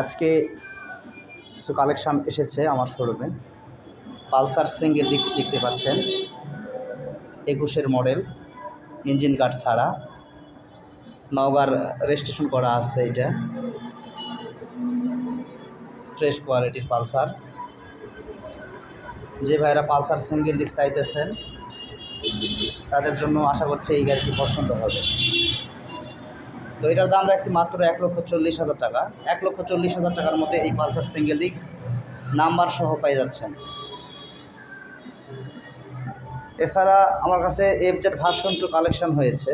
আজকে কিছু কালেকশান এসেছে আমার শোরুমে পালসার সিঙ্গেল ডিস্ক দেখতে পাচ্ছেন। একুশের মডেল ইঞ্জিন গার্ড ছাড়া। নওগাঁর রেজিস্ট্রেশন করা আছে এটা। ফ্রেশ কোয়ালিটির পালসার। যে ভাইরা পালসার সিঙ্গেল ডিস্ক চাইতেছেন, তাদের জন্য আশা করছি এই গাড়িটি পছন্দ হবে। তো এটার দাম রাখছি মাত্র এক লক্ষ চল্লিশ হাজার টাকা। এক লক্ষ চল্লিশ হাজার টাকার মধ্যে এই পালসার সিঙ্গেল ডিস্ক নাম্বার সহ পেয়ে যাচ্ছেন। এছাড়া আমার কাছে F Z version two collection হয়েছে।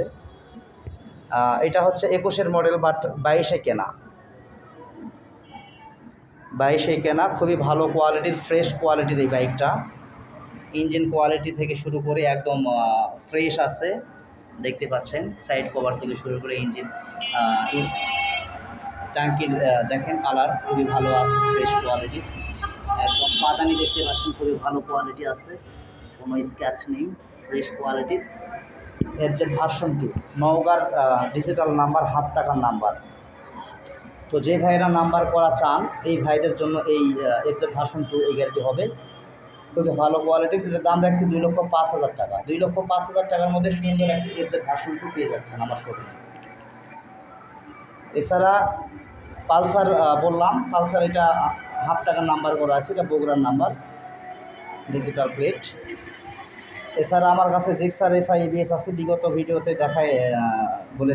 এটা হচ্ছে একুশের মডেল বাট বাইশে কেনা। বাইশে কেনা, খুবই ভালো কোয়ালিটির ফ্রেশ কোয়ালিটির এই বাইকটা ইঞ্জিন কোয়ালিটি থেকে শুরু করে একদম ফ্রেশ আছে। দেখতে পাচ্ছেন সাইড কভার থেকে শুরু করে ইঞ্জিন ট্যাঙ্কির দেখেন কালার খুবই ভালো আছে ফ্রেশ কোয়ালিটির একদম পাদানি দেখতে পাচ্ছেন, খুবই ভালো কোয়ালিটি আছে, কোনো স্ক্র্যাচ নেই ফ্রেশ কোয়ালিটির এর যে ভার্সন টু নওগাঁর ডিজিটাল নাম্বার হাফ টাকার নাম্বার তো যে ভাইয়েরা নাম্বার করা চান, এই ভাইদের জন্য এই এফজেড ভার্সন টু এই গাড়িটি হবে। খুবই ভালো কোয়ালিটির এটার দাম রাখছি দুই লক্ষ পাঁচ হাজার টাকা। দুই লক্ষ পাঁচ হাজার টাকার মধ্যে সুন্দর একটি এফজেড ভার্সন পেয়ে যাচ্ছেন আমার শোরুমে এছাড়া পালসার বললাম, পালসার এটা হাফ টাকার নাম্বার করা আছে, এটা বগুড়ার নাম্বার ডিজিটাল প্লেট এছাড়া আমার কাছে জিক্সার এফআই ইবিএস আছে, বিগত ভিডিওতে দেখায় বলে